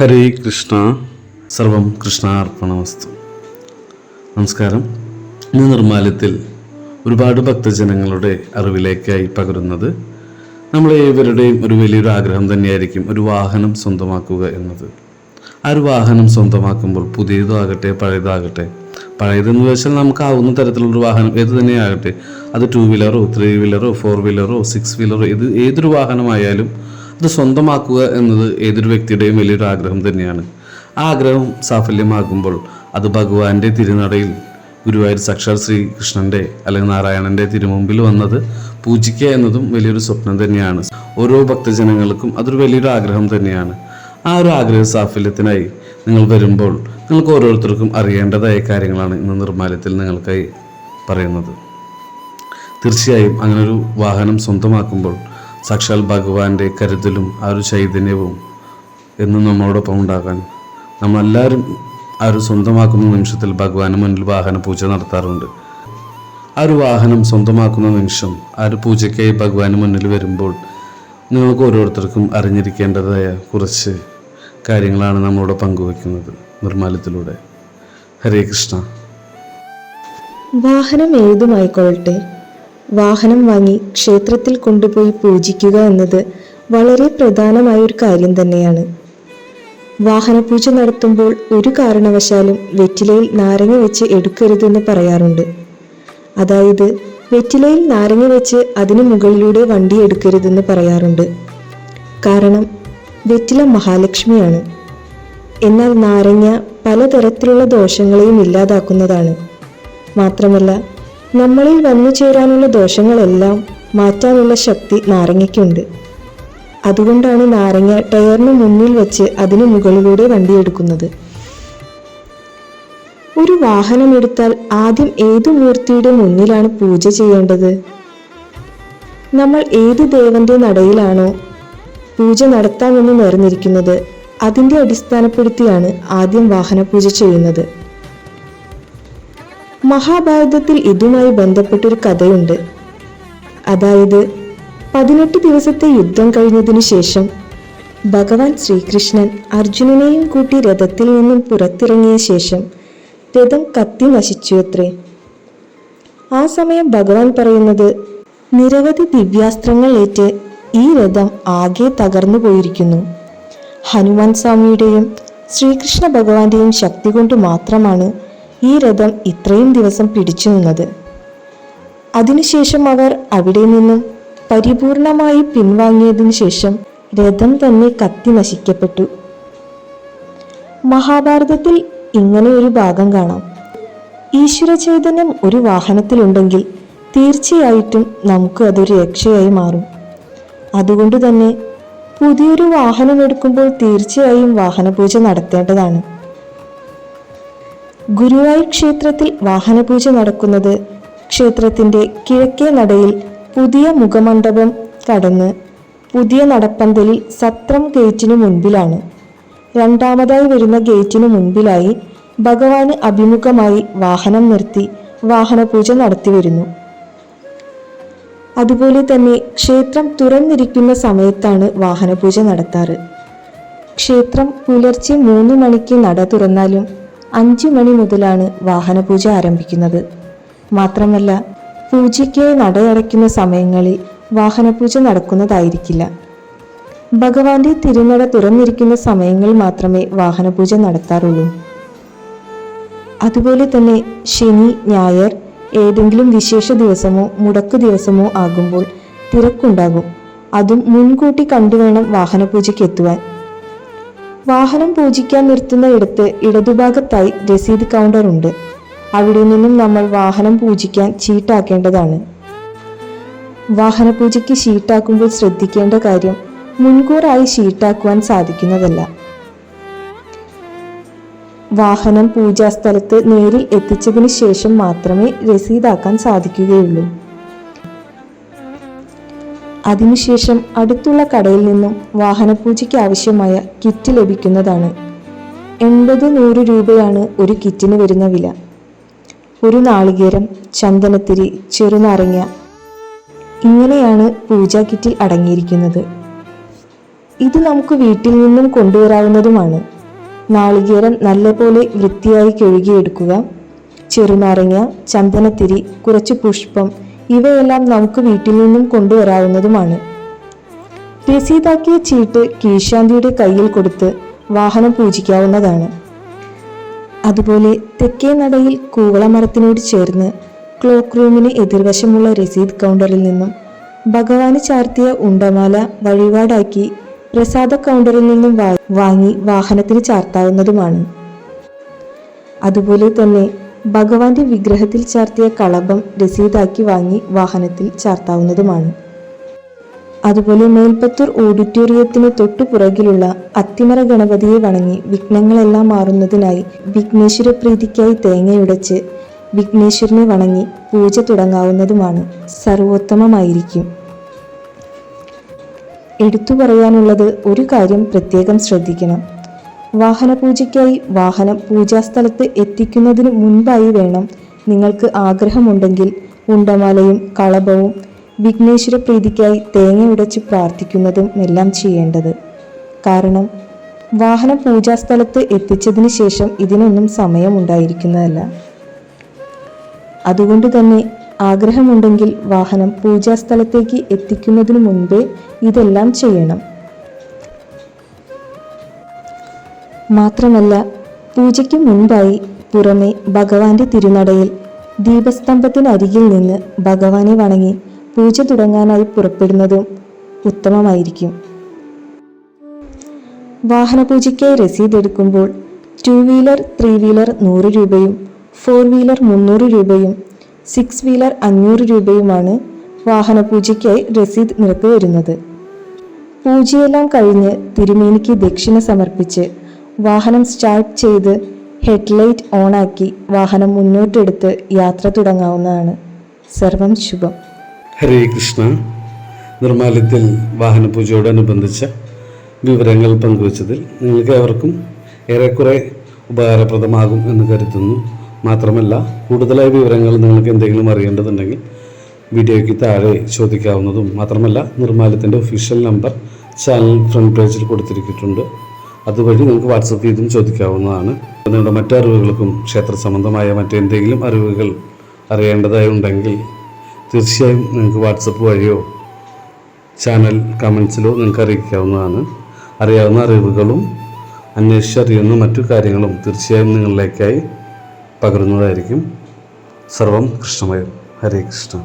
ഹരേ കൃഷ്ണ. സർവം കൃഷ്ണാർപ്പണമസ്തു. നമസ്കാരം. ഇന്ന് നിർമ്മാല്യത്തിൽ ഒരുപാട് ഭക്തജനങ്ങളുടെ അറിവിലേക്കായി പകരുന്നത് നമ്മളെ ഏവരുടെയും ഒരു വലിയൊരു ആഗ്രഹം തന്നെയായിരിക്കും ഒരു വാഹനം സ്വന്തമാക്കുക എന്നത്. ആ ഒരു വാഹനം സ്വന്തമാക്കുമ്പോൾ പുതിയതാകട്ടെ പഴയതാകട്ടെ പഴയതെന്ന് വെച്ചാൽ നമുക്കാവുന്ന തരത്തിലുള്ളൊരു വാഹനം ഏത് തന്നെയാകട്ടെ അത് ടൂ വീലറോ ത്രീ വീലറോ ഫോർ വീലറോ സിക്സ് വീലറോ ഇത് ഏതൊരു വാഹനമായാലും അത് സ്വന്തമാക്കുക എന്നത് ഏതൊരു വ്യക്തിയുടെയും വലിയൊരു ആഗ്രഹം തന്നെയാണ്. ആ ആഗ്രഹം സാഫല്യമാകുമ്പോൾ അത് ഭഗവാന്റെ തിരുനടയിൽ ഗുരുവായൂർ സാക്ഷാൽ ശ്രീകൃഷ്ണന്റെ അല്ലെങ്കിൽ നാരായണന്റെ തിരുമുമ്പിൽ വന്നത് പൂജിക്കുക എന്നതും വലിയൊരു സ്വപ്നം തന്നെയാണ്. ഓരോ ഭക്തജനങ്ങൾക്കും അതൊരു വലിയൊരു ആഗ്രഹം തന്നെയാണ്. ആ ഒരു ആഗ്രഹ സാഫല്യത്തിനായി നിങ്ങൾ വരുമ്പോൾ നിങ്ങൾക്ക് ഓരോരുത്തർക്കും അറിയേണ്ടതായ കാര്യങ്ങളാണ് ഇന്ന് നിർമ്മാല്യത്തിൽ നിങ്ങൾക്കായി പറയുന്നത്. തീർച്ചയായും അങ്ങനൊരു വാഹനം സ്വന്തമാക്കുമ്പോൾ സാക്ഷാൽ ഭഗവാന്റെ കരുതലും ആ ഒരു ചൈതന്യവും എന്നും നമ്മളോടൊപ്പം ഉണ്ടാകാൻ. നമ്മളെല്ലാവരും ആ ഒരു സ്വന്തമാക്കുന്ന നിമിഷത്തിൽ ഭഗവാന് മുന്നിൽ വാഹന പൂജ നടത്താറുണ്ട്. ആ ഒരു വാഹനം സ്വന്തമാക്കുന്ന നിമിഷം ആ ഒരു പൂജയ്ക്കായി ഭഗവാന് മുന്നിൽ വരുമ്പോൾ നിങ്ങൾക്ക് ഓരോരുത്തർക്കും അറിഞ്ഞിരിക്കേണ്ടതായ കുറച്ച് കാര്യങ്ങളാണ് നമ്മളോട് പങ്കുവയ്ക്കുന്നത് നിർമ്മാല്യത്തിലൂടെ. ഹരേ കൃഷ്ണ. വാഹനം ഏതുമായിക്കൊള്ളട്ടെ? വാഹനം വാങ്ങി ക്ഷേത്രത്തിൽ കൊണ്ടുപോയി പൂജിക്കുക എന്നത് വളരെ പ്രധാനമായ ഒരു കാര്യം തന്നെയാണ്. വാഹനപൂജ നടത്തുമ്പോൾ ഒരു കാരണവശാലും വെറ്റിലയിൽ നാരങ്ങ വെച്ച് എടുക്കരുതെന്ന് പറയാറുണ്ട്. അതായത് വെറ്റിലയിൽ നാരങ്ങ വെച്ച് അതിനു മുകളിലൂടെ വണ്ടി എടുക്കരുതെന്ന് പറയാറുണ്ട്. കാരണം വെറ്റില മഹാലക്ഷ്മിയാണ്. എന്നാൽ നാരങ്ങ പലതരത്തിലുള്ള ദോഷങ്ങളെയും ഇല്ലാതാക്കുന്നതാണ്. മാത്രമല്ല നമ്മളിൽ വന്നു ചേരാനുള്ള ദോഷങ്ങളെല്ലാം മാറ്റാനുള്ള ശക്തി നാരങ്ങയ്ക്കുണ്ട്. അതുകൊണ്ടാണ് നാരങ്ങ ടയറിന് മുന്നിൽ വെച്ച് അതിനു മുകളിലൂടെ വണ്ടിയെടുക്കുന്നത്. ഒരു വാഹനം എടുത്താൽ ആദ്യം ഏതു മൂർത്തിയുടെ മുന്നിലാണ് പൂജ ചെയ്യേണ്ടത്? നമ്മൾ ഏത് ദേവന്റെ നടയിലാണോ പൂജ നടത്താമെന്ന് നേർന്നിരിക്കുന്നത് അതിന്റെ അടിസ്ഥാനപ്പെടുത്തിയാണ് ആദ്യം വാഹന പൂജ ചെയ്യുന്നത്. മഹാഭാരതത്തിൽ ഇതുമായി ബന്ധപ്പെട്ടൊരു കഥയുണ്ട്. അതായത് പതിനെട്ട് ദിവസത്തെ യുദ്ധം കഴിഞ്ഞതിനു ശേഷം ഭഗവാൻ ശ്രീകൃഷ്ണൻ അർജുനനെയും കൂട്ടി രഥത്തിൽ നിന്നും പുറത്തിറങ്ങിയ ശേഷം രഥം കത്തി നശിച്ചു അത്രേ. ആ സമയം ഭഗവാൻ പറയുന്നത് നിരവധി ദിവ്യാസ്ത്രങ്ങൾ ഏറ്റ് ഈ രഥം ആകെ തകർന്നു പോയിരിക്കുന്നു. ഹനുമാൻ സ്വാമിയുടെയും ശ്രീകൃഷ്ണ ഭഗവാന്റെയും ശക്തി കൊണ്ട് മാത്രമാണ് ഈ രഥം ഇത്രയും ദിവസം പിടിച്ചു നിന്നത്. അതിനുശേഷം അവർ അവിടെ നിന്നും പരിപൂർണമായി പിൻവാങ്ങിയതിനു ശേഷം രഥം തന്നെ കത്തി നശിക്കപ്പെട്ടു. മഹാഭാരതത്തിൽ ഇങ്ങനെ ഒരു ഭാഗം കാണാം. ഈശ്വര ചൈതന്യം ഒരു വാഹനത്തിലുണ്ടെങ്കിൽ തീർച്ചയായിട്ടും നമുക്ക് അതൊരു രക്ഷയായി മാറും. അതുകൊണ്ട് തന്നെ പുതിയൊരു വാഹനം എടുക്കുമ്പോൾ തീർച്ചയായും വാഹനപൂജ നടത്തേണ്ടതാണ്. ഗുരുവായൂർ ക്ഷേത്രത്തിൽ വാഹനപൂജ നടക്കുന്നത് ക്ഷേത്രത്തിന്റെ കിഴക്കേ നടയിൽ പുതിയ മുഖമണ്ഡപം കടന്ന് പുതിയ നടപ്പന്തലിൽ സത്രം ഗേറ്റിനു മുൻപിലാണ്. രണ്ടാമതായി വരുന്ന ഗേറ്റിനു മുൻപിലായി ഭഗവാന് അഭിമുഖമായി വാഹനം നിർത്തി വാഹനപൂജ നടത്തി വരുന്നു അതുപോലെ തന്നെ ക്ഷേത്രം തുറന്നിരിക്കുന്ന സമയത്താണ് വാഹനപൂജ നടത്താറ്. ക്ഷേത്രം പുലർച്ചെ മൂന്ന് മണിക്ക് നട തുറന്നാലും അഞ്ചു മണി മുതലാണ് വാഹനപൂജ ആരംഭിക്കുന്നത്. മാത്രമല്ല പൂജയ്ക്കായി നടയടയ്ക്കുന്ന സമയങ്ങളിൽ വാഹനപൂജ നടക്കുന്നതായിരിക്കില്ല. ഭഗവാന്റെ തിരുനട തുറന്നിരിക്കുന്ന സമയങ്ങൾ മാത്രമേ വാഹനപൂജ നടത്താറുള്ളൂ. അതുപോലെ തന്നെ ശനി ഞായർ ഏതെങ്കിലും വിശേഷ ദിവസമോ മുടക്ക് ദിവസമോ ആകുമ്പോൾ തിരക്കുണ്ടാകും. അതും മുൻകൂട്ടി കണ്ടുവേണം വാഹനപൂജയ്ക്ക് എത്തുവാൻ. വാഹനം പൂജിക്കാൻ നിർത്തുന്ന ഇടത്ത് ഇടതുഭാഗത്തായി രസീത് കൗണ്ടർ ഉണ്ട്. അവിടെ നിന്നും നമ്മൾ വാഹനം പൂജിക്കാൻ ചീട്ടാക്കേണ്ടതാണ് വാഹനപൂജയ്ക്ക് ഷീട്ടാക്കുമ്പോൾ ശ്രദ്ധിക്കേണ്ട കാര്യം മുൻകൂറായി ഷീട്ടാക്കുവാൻ സാധിക്കുന്നതല്ല. വാഹനം പൂജാസ്ഥലത്ത് നേരിൽ എത്തിച്ചതിന് ശേഷം മാത്രമേ രസീതാക്കാൻ സാധിക്കുകയുള്ളൂ. അതിനുശേഷം അടുത്തുള്ള കടയിൽ നിന്നും വാഹനപൂജയ്ക്ക് ആവശ്യമായ കിറ്റ് ലഭിക്കുന്നതാണ്. എൺപത് നൂറ് രൂപയാണ് ഒരു കിറ്റിന് വരുന്ന വില. ഒരു നാളികേരം ചന്ദനത്തിരി ചെറുനാരങ്ങ. ഇങ്ങനെയാണ് പൂജാ കിറ്റിൽ അടങ്ങിയിരിക്കുന്നത്. ഇത് നമുക്ക് വീട്ടിൽ നിന്നും കൊണ്ടുവരാവുന്നതുമാണ്. നാളികേരം നല്ലപോലെ വൃത്തിയായി കഴുകിയെടുക്കുക. ചെറുനാരങ്ങ ചന്ദനത്തിരി കുറച്ച് പുഷ്പം ഇവയെല്ലാം നമുക്ക് വീട്ടിൽ നിന്നും കൊണ്ടുവരാവുന്നതുമാണ്. രസീതാക്കിയ ചീട്ട് കീഴ്ശാന്തിയുടെ കയ്യിൽ കൊടുത്ത് വാഹനം പൂജിക്കാവുന്നതാണ്. അതുപോലെ തെക്കേ നടയിൽ കൂവളമരത്തിനോട് ചേർന്ന് ക്ലോക്ക് റൂമിന് എതിർവശമുള്ള രസീദ് കൗണ്ടറിൽ നിന്നും ഭഗവാന് ചാർത്തിയ ഉണ്ടമാല വഴിപാടാക്കി പ്രസാദ കൗണ്ടറിൽ നിന്നും വാങ്ങി വാഹനത്തിന് ചാർത്താവുന്നതുമാണ്. അതുപോലെ തന്നെ ഭഗവാന്റെ വിഗ്രഹത്തിൽ ചാർത്തിയ കളഭം രസീതാക്കി വാങ്ങി വാഹനത്തിൽ ചാർത്താവുന്നതുമാണ്. അതുപോലെ മേൽപ്പത്തൂർ ഓഡിറ്റോറിയത്തിന് തൊട്ടു പുറകിലുള്ള അത്തിമറ ഗണപതിയെ വണങ്ങി വിഘ്നങ്ങളെല്ലാം മാറുന്നതിനായി വിഘ്നേശ്വര പ്രീതിക്കായി തേങ്ങയുടച്ച് വിഘ്നേശ്വരനെ വണങ്ങി പൂജ തുടങ്ങാവുന്നതുമാണ് സർവോത്തമമായിരിക്കും. എടുത്തു പറയാനുള്ളത് ഒരു കാര്യം പ്രത്യേകം ശ്രദ്ധിക്കണം. വാഹന പൂജയ്ക്കായി വാഹനം പൂജാസ്ഥലത്ത് എത്തിക്കുന്നതിന് മുൻപായി വേണം. നിങ്ങൾക്ക് ആഗ്രഹമുണ്ടെങ്കിൽ ഉണ്ടമാലയും കളഭവും വിഘ്നേശ്വര പ്രീതിക്കായി തേങ്ങ ഉടച്ച് പ്രാർത്ഥിക്കുന്നതും എല്ലാം ചെയ്യേണ്ടത്. കാരണം വാഹനം പൂജാസ്ഥലത്ത് എത്തിച്ചതിന് ശേഷം ഇതിനൊന്നും സമയമുണ്ടായിരിക്കുന്നതല്ല. അതുകൊണ്ട് തന്നെ ആഗ്രഹമുണ്ടെങ്കിൽ വാഹനം പൂജാസ്ഥലത്തേക്ക് എത്തിക്കുന്നതിന് മുൻപേ ഇതെല്ലാം ചെയ്യണം. മാത്രമല്ല പൂജയ്ക്ക് മുൻപായി പുറമെ ഭഗവാന്റെ തിരുനടയിൽ ദീപസ്തംഭത്തിനരികിൽ നിന്ന് ഭഗവാനെ വണങ്ങി പൂജ തുടങ്ങാനായി പുറപ്പെടുന്നതും ഉത്തമമായിരിക്കും. വാഹനപൂജയ്ക്കായി രസീത് എടുക്കുമ്പോൾ ടു വീലർ ത്രീ വീലർ നൂറ് രൂപയും ഫോർ വീലർ മുന്നൂറ് രൂപയും സിക്സ് വീലർ അഞ്ഞൂറ് രൂപയുമാണ് വാഹനപൂജയ്ക്കായി രസീത് നിരക്ക് വരുന്നത്. പൂജയെല്ലാം കഴിഞ്ഞ് തിരുമേനിക്ക് ദക്ഷിണ സമർപ്പിച്ച് വാഹനം സ്റ്റാർട്ട് ചെയ്ത് ഹെഡ്ലൈറ്റ് ഓണാക്കി വാഹനം മുന്നോട്ടെടുത്ത് യാത്ര തുടങ്ങാവുന്നതാണ്. സർവം ശുഭം. ഹരേ കൃഷ്ണ. നിർമ്മാല്യത്തിൽ വാഹനപൂജയോടനുബന്ധിച്ച വിവരങ്ങൾ പങ്കുവച്ചതിൽ നിങ്ങൾക്ക് ഏവർക്കും ഏറെക്കുറെ ഉപകാരപ്രദമാകും എന്ന് കരുതുന്നു. മാത്രമല്ല കൂടുതലായ വിവരങ്ങൾ നിങ്ങൾക്ക് എന്തെങ്കിലും അറിയേണ്ടതുണ്ടെങ്കിൽ വീഡിയോയ്ക്ക് താഴെ ചോദിക്കാവുന്നതും മാത്രമല്ല നിർമ്മാല്യത്തിന്റെ ഒഫീഷ്യൽ നമ്പർ ചാനൽ ഫ്രണ്ട് പേജിൽ കൊടുത്തിരിച്ചിട്ടുണ്ട് അതുവഴി നിങ്ങൾക്ക് വാട്സപ്പ് ചെയ്തും ചോദിക്കാവുന്നതാണ്. നിങ്ങളുടെ മറ്ററിവുകൾക്കും ക്ഷേത്ര സംബന്ധമായ മറ്റെന്തെങ്കിലും അറിവുകൾ അറിയേണ്ടതായി ഉണ്ടെങ്കിൽ തീർച്ചയായും നിങ്ങൾക്ക് വാട്സപ്പ് വഴിയോ ചാനൽ കമൻസിലോ നിങ്ങൾക്ക് അറിയിക്കാവുന്നതാണ്. അറിയാവുന്ന അറിവുകളും അന്വേഷിച്ചറിയുന്ന മറ്റു കാര്യങ്ങളും തീർച്ചയായും നിങ്ങളിലേക്കായി പകരുന്നതായിരിക്കും. സർവം കൃഷ്ണമയം. ഹരേ കൃഷ്ണ.